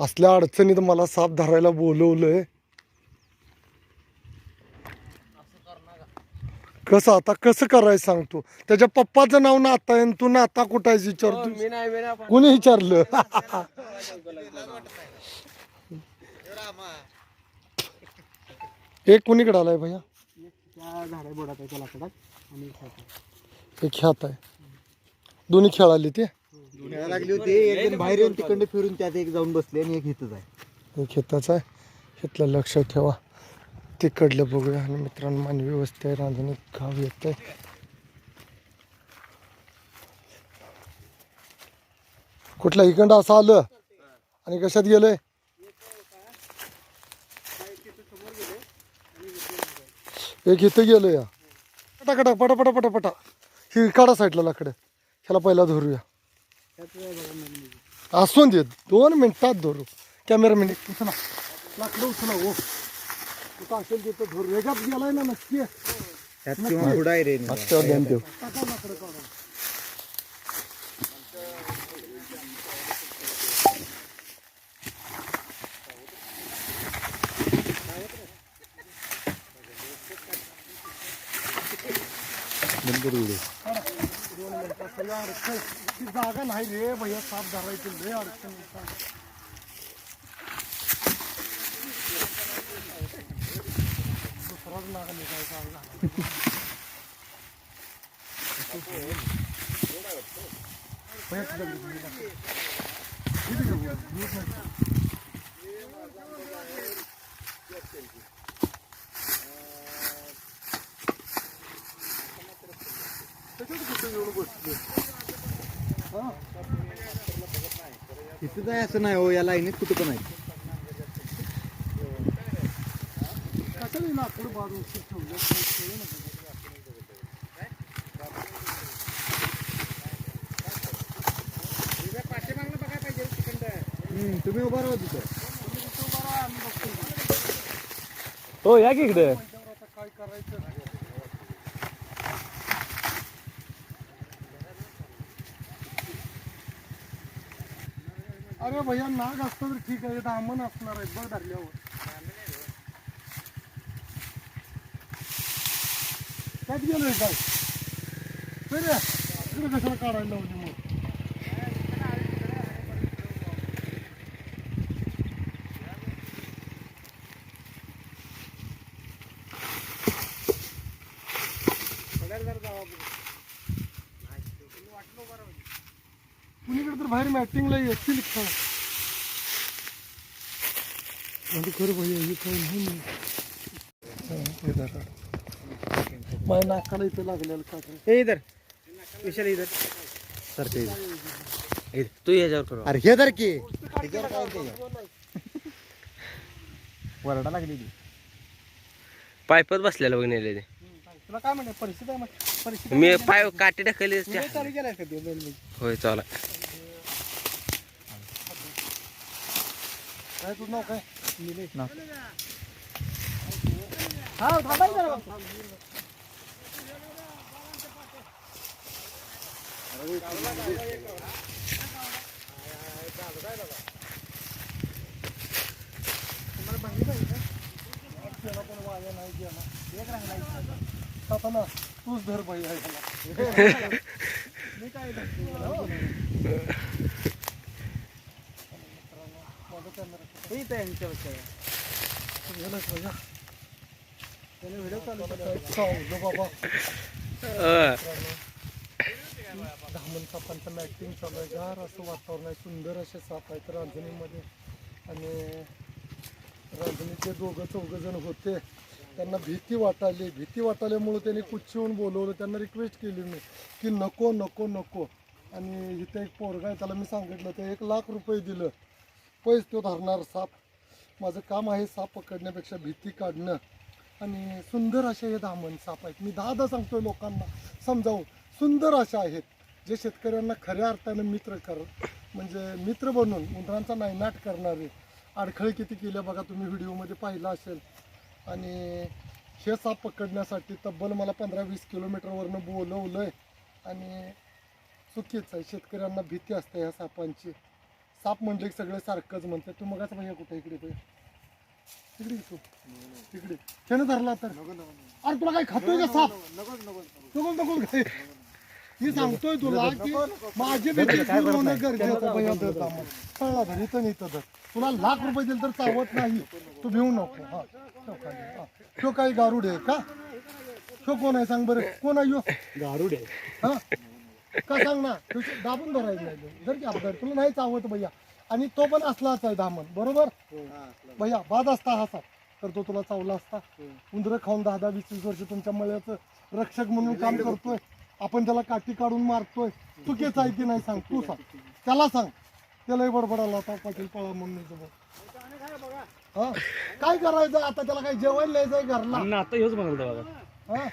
असल्या अडचणीत मला साप धरायला बोलवलंय. कसं आता कसं करायचं सांगतो? त्याच्या पप्पाचं नाव नाता आहे तू नाता कुठं आहेस विचारतो नाही कोणी विचारलं? एक कुणीकडे आलाय भैया? आहे खायचं. एक ख्यात आहे. दोन्ही खेळाली ते? खेळायला लागली होती एक जण बाहेर येऊन तिकडे फिरून त्यात एक जाऊन बसले आणि एक इथंच आहे. एक खेताचं आहे. इथलं लक्ष ठेवा. तिकडलं बघूया आणि मित्रांनो मानवी वस्ती आहे रांजणी गाव येत आहे कुठला? इकडं असं आलं. आणि कशात गेलंय? एक इथं गेलं या पटाकटा पटा पटा पटा पटा ही काढा साईडला लाकडं. ह्याला पहिला धरूया. असून दे दोन मिनिटात धरू. कॅमेरामॅन उचला. लाकडं उचला हो. कुठं असेल तिथं धरू. वेगात गेलाय ना नक्की. त्यात किंवा पुढं आहे रे. टाका लाकडं काढा सगळं अडचण ती जागा नाही रे भैया साप धरायची लय अडचण येतात. दुसराच नागा निघायचा आहे झाला. भैया तिथं बघ, तिथं बघ. तिथं बघ, दूध नाही. त्याच्यात कुठं येऊन बसले हा तिथं आहे असं नाही हो या लाईनीत कुठं पण आहे. हम्म, तुम्ही उभा राहा तिथं. हो या की इकडे. काय करायचं? अरे भैया नाग असतं तर ठीक आहे दामन असणार आहे बघ धरल्यावर. त्यात गेलोय काय? रे इकडे कशाला काढायला लावली मग? कुणीकडे तर बाहेर मॅटिंगला येतील खेळ म्हणजे खरं भैया हे काही नाही. माझ्या नाकाला इथं लागलेलं का हे इधर. विशाल इधर. सारखं इधर. तू याच्यावर करू. अरे हे धर की? वरडा लागली ती. पायपत बसलेलं बघ नेले ते. तुला काय म्हणते परिस्थिती आहे म्हण- परिस्थिती मी पाय काटे टाकले का ते? होय चला. काय तुझं नाव काय निलेश नाव. हा थांबाय जरा बाबा. तुम्हाला भांडी पाहिजे का? त्याला पण वाया नाही गेला. एक राहिला इथं. आता ना, तूच धर बाई आहे ह्याला. मी काय धरतो याला, हो? माझा कॅमेरा गेलाच चालू धामण सापांचं मॅटिंग चालू आहे गार असं वातावरण आहे सुंदर असे साप आहेत रांजणीमध्ये आणि रांजणीचे दोघं चौघं जण होते त्यांना भीती वाटाली भीती वाटाल्यामुळे त्यांनी कुच्चीहून बोलवलं त्यांना रिक्वेस्ट केली मी की नको नको नको आणि इथे एक पोरगा आहे त्याला मी सांगितलं ते एक लाख रुपये दिलं. पैस तो धरणार साप. माझं काम आहे साप पकडण्यापेक्षा भीती काढणं. आणि सुंदर असे हे दामन साप आहेत. मी दहा दहा सांगतोय लोकांना समजावून. सुंदर अशा आहेत. जे शेतकऱ्यांना खऱ्या अर्थानं मित्र कर म्हणजे मित्र बनून उंदरांचा नायनाट करणारे. अडखळ किती केल्या बघा तुम्ही व्हिडिओमध्ये पाहिला असेल. आणि हे साप पकडण्यासाठी तब्बल मला पंधरा वीस किलोमीटरवरनं बोलवलं आहे आणि चुकीचं आहे. शेतकऱ्यांना भीती असते ह्या सापांची. साप म्हटले की सगळे सारखंच म्हणतात तू मगाच भैया कुठे इकडे इकडे ये तू. इकडे. त्यानं धरला तर. अरे तुला काय खातोय का साप? नको नको काय मी सांगतोय तुला की माझी भीती दूर होणं गरजेचं भैया धर दामन. कळला धर इथं नाही इथं धर. तुला लाख रुपये दिले तर चावत नाही. तू भिवू नको. हा. हा. तो काही गारुड आहे का? तो कोण आहे? सांग बरं. कोण आहे ह्यो? गारुड आहे. हा? का सांग ना तू दाबून धरायचं नाही जर की अपघात तुला नाही चावत भैया. आणि तो पण असलाच आहे दामन बरोबर? भैया बाद असता हा साप. तर तो तुला चावला असता. उंदरं खाऊन दहा दहा वीस वीस वर्ष तुमच्या मळ्याचं रक्षक म्हणून काम करतोय. आपण त्याला काठी काढून मारतोय. चुकीचं आहे की नाही सांग तू सांग. त्याला सांग. त्यालाही बडबडाला आता पाटील पळा म्हणून हा? काय करायचं? आता त्याला काय जेवायला न्यायचंय घरला. आता हेच म्हणाल बघा हा?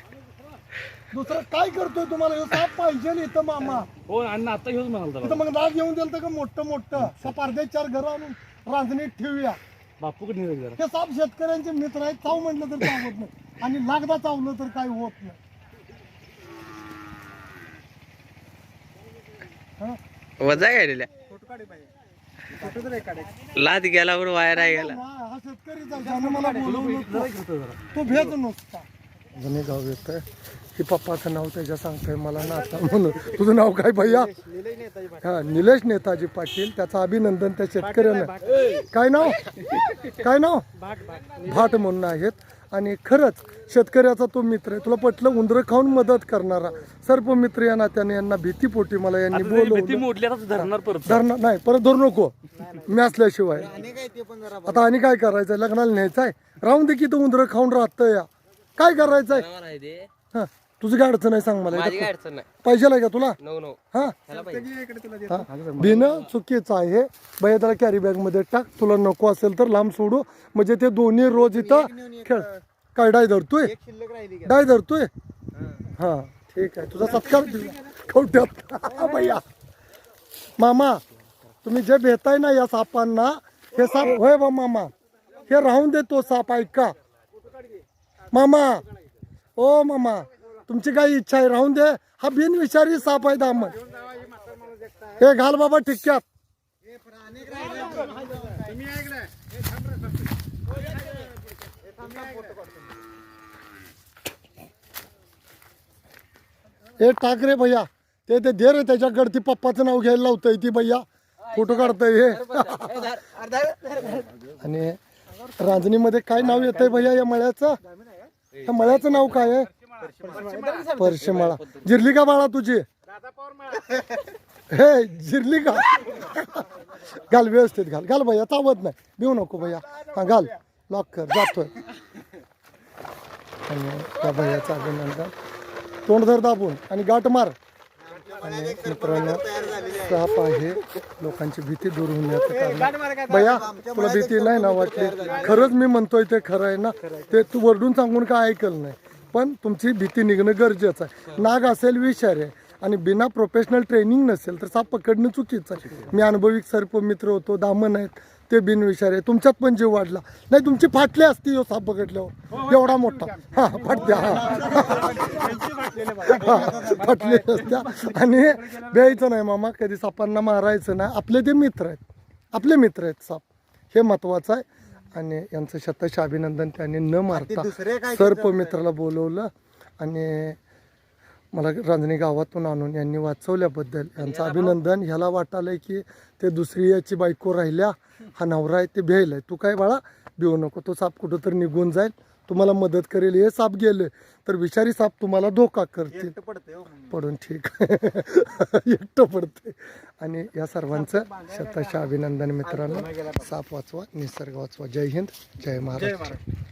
दुसरं काय करतोय तुम्हाला? ह्यो साप पाहिजे ना इथं मामा. हो अण्णा आता हेच म्हणाल तिथं मग नाग येऊन दिलं का? मोठं मोठं. साप अर्धे चार घर आणून रांजणीत ठेवूया. निघाल जरा? हे साप शेतकऱ्यांचे मित्र आहेत. चाव म्हटलं तर चावत नाही. आणि लागदा चावलं तर काही होत नाही. हा? वजा गेलेल्या लाद गेल्यावर वायर आहे गेला. हा हा शेतकरीच आहे. ज्यानं मला बोलवलं तो जुने गाव येत की पप्पाचं नाव त्याच्या सांगतोय मला नाता म्हणून. तुझं नाव काय भैया? हा निलेश नेताजी पाटील. त्याचं अभिनंदन त्या शेतकऱ्यानं. काय नाव? काय नाव? भाट म्हणून आहेत. आणि खरंच शेतकऱ्याचा तो मित्र आहे. तुला पटलं उंदरं खाऊन मदत करणारा. सर्प मित्र या नात्याने यांना भीतीपोटी मला यांनी भीती बोलवलं धरणार नाही परत धरू नको. मी असल्याशिवाय. आणि काय ते पण जरा आता आणि काय करायचंय? लग्नाला न्यायचंय? राहून दे की तू उंदरं खाऊन राहतं या. काय करायचंय? हा. तुझी काय अडचण आहे सांग मला? माझी काय अडचण नाही. पाहिजे आहे का तुला? नो नो हा? त्याला पाहिजे. हा. बिनं चुकीचं आहे. भैया त्याला कॅरी बॅगमध्ये टाक. तुला नको असेल तर लांब सोडू. म्हणजे ते दोन्ही रोज इथं खेळ. काय डाय धरतोय? शिल्लक राहिली डाय धरतोय? हा. ठीक आहे. तुझा सत्कार कवट्यात. भैया. मामा तुम्ही जे भेताय ना या सापांना हे साप होय बा मामा. हे राहून दे तो साप ऐका. मामा. ओ मामा. तुमची काय इच्छा आहे राहून दे. हा बिनविषारी साप आहे दामन. हे घाल बाबा ठिक्क्यात. हे ठाकरे भैया ते ते दे रे त्याच्याकडे ती पप्पाचं नाव घ्यायला लावतंय ती भैया. फोटो काढतंय हे. आणि रांजणीमध्ये काय नाव येतंय भैया या मळ्याचं? मळ्याचं नाव काय आहे? परशेमाळा. जिरली का बाळा तुझी. हे जिरली का घाल व्यवस्थित घाल. घाल भैया चावत नाही. भिऊ नको भैया. हा घाल. लॉक कर. जातोय. आणि त्या भैयाचं अभिनंदन तोंड धर दाबून आणि गाठ मार. आणि मित्रांनो साप आहे. लोकांची भीती दूर होण्याचं कारण. भैया तुला भीती नाही ना वाटली? खरंच मी म्हणतोय ते खरं आहे ना? ते तू वरडून सांगून काय ऐकलं नाही? पण तुमची भीती निघणं गरजेचं आहे. नाग असेल विषारी आहे आणि बिना प्रोफेशनल ट्रेनिंग नसेल तर साप पकडणं चुकीचं आहे. मी अनुभवी सर्प मित्र होतो दामन आहेत ते बिनविषारी आहे. तुमच्यात पण जीव वाढला. नाही तुमची फाटली असती हो साप पकडल्यावर. एवढा मोठा. हा फाटत्या हा फाटले असत्या. आणि द्यायचं नाही मामा कधी सापांना मारायचं नाही. आपले ते मित्र आहेत. आपले मित्र आहेत साप. हे महत्वाचं आहे. आणि यांचं शतश अभिनंदन त्यांनी न मारता सर्प मित्राला बोलवलं आणि मला रांजणी गावातून आणून यांनी वाचवल्याबद्दल यांचं अभिनंदन. ह्याला वाटालंय की ते दुसरी याची बायको राहिल्या हा नवरा आहे ते भ्यायलाय तू काय बाळा भिवू नको तो साप कुठं तर निघून जाईल. तुम्हाला मदत करेल. हे साप गेले तर विषारी साप तुम्हाला धोका करतील. पडतंय हो. पडून ठीक. एकटं पडते आणि या सर्वांचं शतशः अभिनंदन मित्रांनो. साप वाचवा निसर्ग वाचवा. जय हिंद जय महाराष्ट्र.